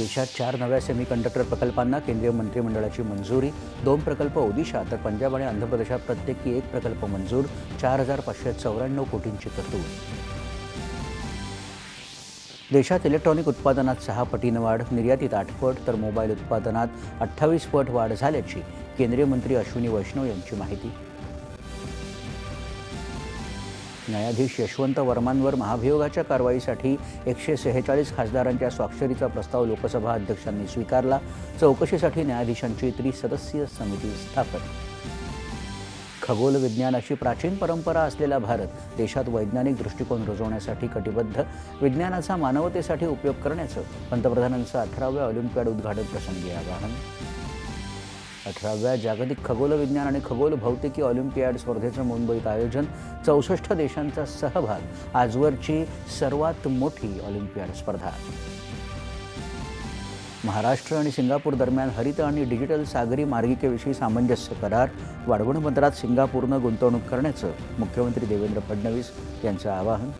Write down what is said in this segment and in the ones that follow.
देशात चार नव्या सेमीकंडक्टर प्रकल्पांना केंद्रीय मंत्रिमंडळाची मंजुरी. दोन प्रकल्प ओदिशा तर पंजाब आणि आंध्र प्रदेशात प्रत्येकी एक प्रकल्प मंजूर. चार हजार पाचशे चौऱ्याण्णव कोटींची तरतूद. देशात इलेक्ट्रॉनिक उत्पादनात सहा पटीनं वाढ निर्यातीत आठ पट तर मोबाईल उत्पादनात अठ्ठावीस पट वाढ झाल्याची केंद्रीय मंत्री अश्विनी वैष्णव यांची माहिती. न्यायाधीश यशवंत वर्मांवर महाभियोगाच्या कारवाईसाठी एकशे सेहेचाळीस खासदारांच्या स्वाक्षरीचा प्रस्ताव लोकसभा अध्यक्षांनी स्वीकारला. चौकशीसाठी न्यायाधीशांची त्रिसदस्यीय समिती स्थापन. खगोल विज्ञानाची प्राचीन परंपरा असलेला भारत देशात वैज्ञानिक दृष्टिकोन रुजवण्यासाठी कटिबद्ध विज्ञानाचा मानवतेसाठी उपयोग करण्याचं पंतप्रधानांचं अठराव्या ऑलिम्पियाड उद्घाटन प्रसंगी आवाहन. अठराव्या जागतिक खगोल विज्ञान आणि खगोल भौतिकी ऑलिम्पियाड स्पर्धेचं मुंबईत आयोजन. चौसष्ट देशांचा सहभाग. आजवरची सर्वात मोठी ऑलिम्पियाड स्पर्धा. महाराष्ट्र आणि सिंगापूर दरम्यान हरित आणि डिजिटल सागरी मार्गिकेविषयी सामंजस्य करार. वाढवण बंदरात सिंगापूरनं गुंतवणूक करण्याचं मुख्यमंत्री देवेंद्र फडणवीस यांचं आवाहन.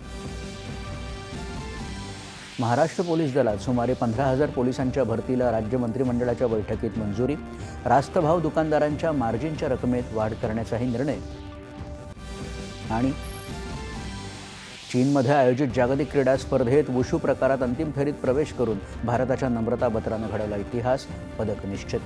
महाराष्ट्र पोलीस दलात सुमारे पंधरा हजार पोलिसांच्या भरतीला राज्य मंत्रिमंडळाच्या बैठकीत मंजुरी. रास्तभाव दुकानदारांच्या मार्जिनच्या रकमेत वाढ करण्याचाही निर्णय. आणि चीनमध्ये आयोजित जागतिक क्रीडा स्पर्धेत वुशू प्रकारात अंतिम फेरीत प्रवेश करून भारताच्या नम्रता बत्रानं घडवला इतिहास पदक निश्चित.